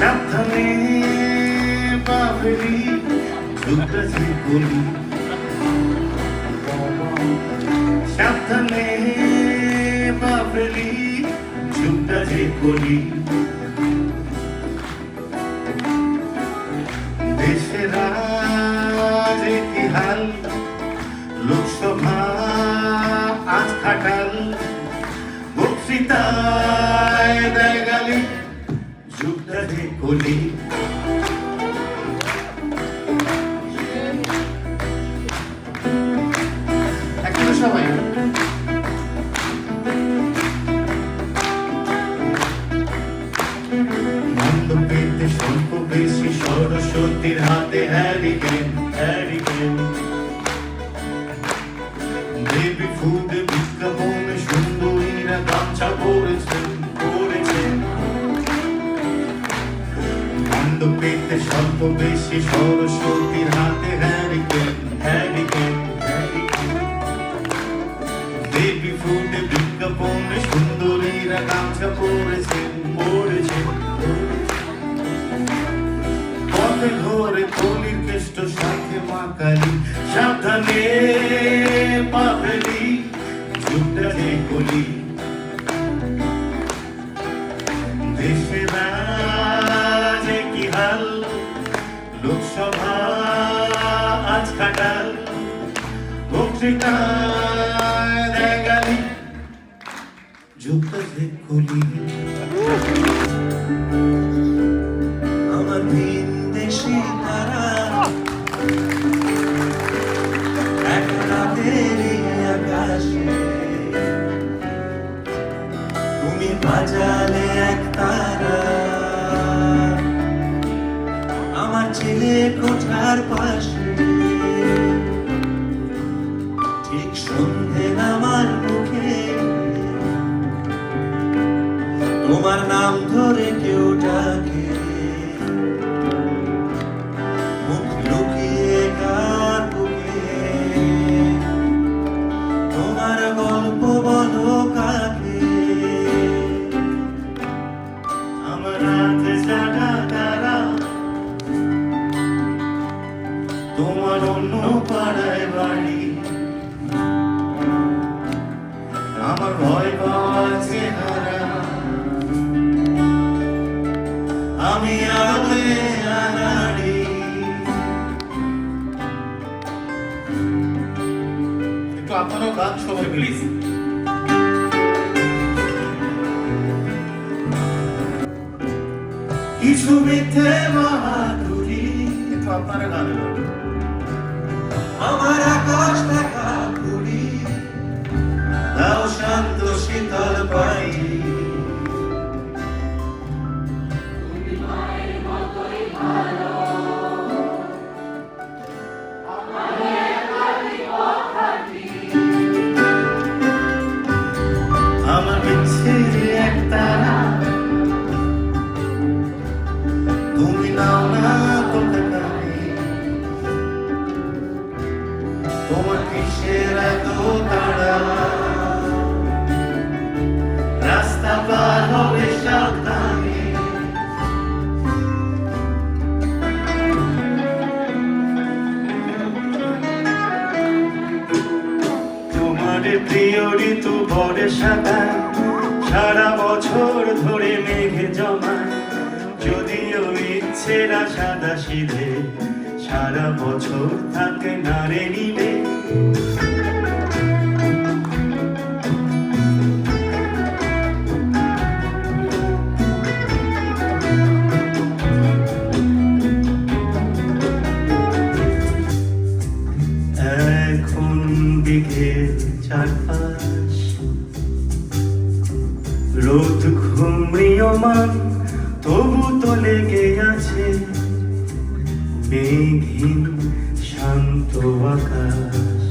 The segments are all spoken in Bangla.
সাবধানে বাবলি ঝুঁকটা যে কলি সাবধানে বাবলি ঝুঁকটা যে কলি দেশের কি হাল? লোকসভা আজ খাটাল। বক্তৃতায় দেয় গালি। যুগটা মন্দ পেতে স্বল্প বেশি সরস্বতীর হাতে হ্যারিকেন হ্যারিকেন দেবী ফুটে বিজ্ঞাপনে সুন্দরীরা গামছা পথে ঘরে কলির কেষ্ট সাথে মা কালী সাবধানে যে কলি। লোকসভা আজ আমার দিন দেশি তারা। এক রাতের আকাশে। তুমি বাজালে এক ছেলে কোঠার পাশে। ঠিক সন্ধে আমার মুখে। তোমার নাম ধরে কেউ ডাকে। তোমার অন্য পাড়ায় বাড়ি। আমার ভয় পাওয়া চেহারা আমি একটু গান সবাই কিছু মিথ্যে বাহাদুরি একটু আপনারা গান আমার তোমার প্রিয় ঋতু সাদা। সারা বছর ধরে মেঘে জমা যদিও ইচ্ছেরা সাদা সিধে, সারা বছর থাকে না রে এখন চারপাশ রোদ ঘুমড়িয়মান তবু তো লেগে আছে মেঘহীন, শান্ত আকাশ।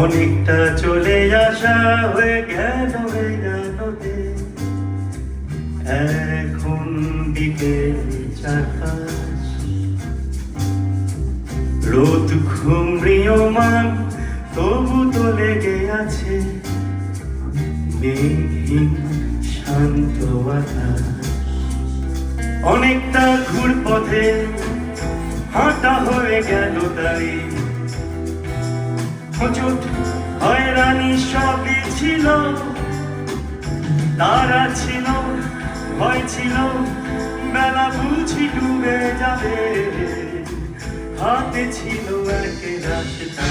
অনেকটা চলে আসা হয়ে গেল হয়ে গেল এখন বিকেল চারপাশ। রোদ ঘুমড়িয়মান তবু তো লেগে আছে মেঘহীন, শান্ত আকাশ। অনেকটা ঘুর পথে হাঁটা হয়ে গেল তাই। হোঁচট হয়রানি সবই ছিল, তারা ছিল, ভয় ছিল, বেলা বুঝি ডুবে যাবে। হাতে ছিল এক রাস্তা